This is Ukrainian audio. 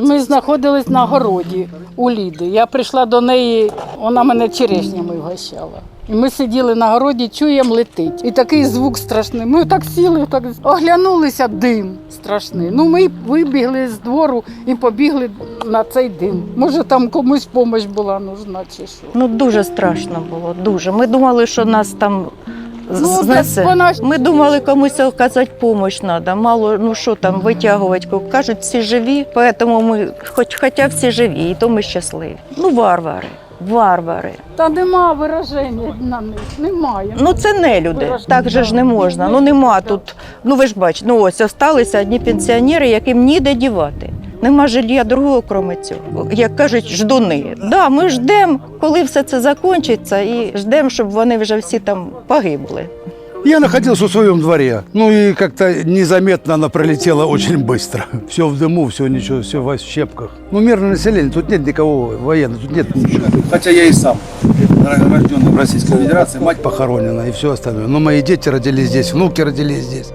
Ми знаходились на городі у Ліди. Я прийшла до неї, вона мене черешнями вгощала. І ми сиділи на городі, чуємо летить. І такий звук страшний. Ми так сіли, так оглянулися, дим страшний. Ну ми вибігли з двору і побігли на цей дим. Може, там комусь допомога була нужна чи що. Ну дуже страшно було, дуже. Ми думали, що нас там Ну, так вона- Ми думали, комусь оказати допомогу треба. Мало, ну що там, витягувати. Кажуть, всі живі, тому ми, хоч, хоча всі живі, і то ми щасливі. Ну, варвари, варвари. Та нема вираження на них, немає. Ну це не люди. Вираження, Так же ж не можна. Ну нема тут. Ну ви ж бачите, ну ось осталися одні пенсіонери, яким ніде дівати. Нема жилья другого, крім цього. Як кажуть, ждуни. Да, ми ждемо, коли все це закінчиться, і ждемо, щоб вони вже всі там погибли. Я находился в своем дворе. Ну и как-то незаметно она пролетела очень быстро. Все в дыму, все ничего, все в щепках. Ну, мирное население, тут нет никого военного, тут нет ничего. Хотя я и сам рожденный в Российской Федерации, мать похоронена и все остальное. Но мои дети родились здесь, внуки родились здесь.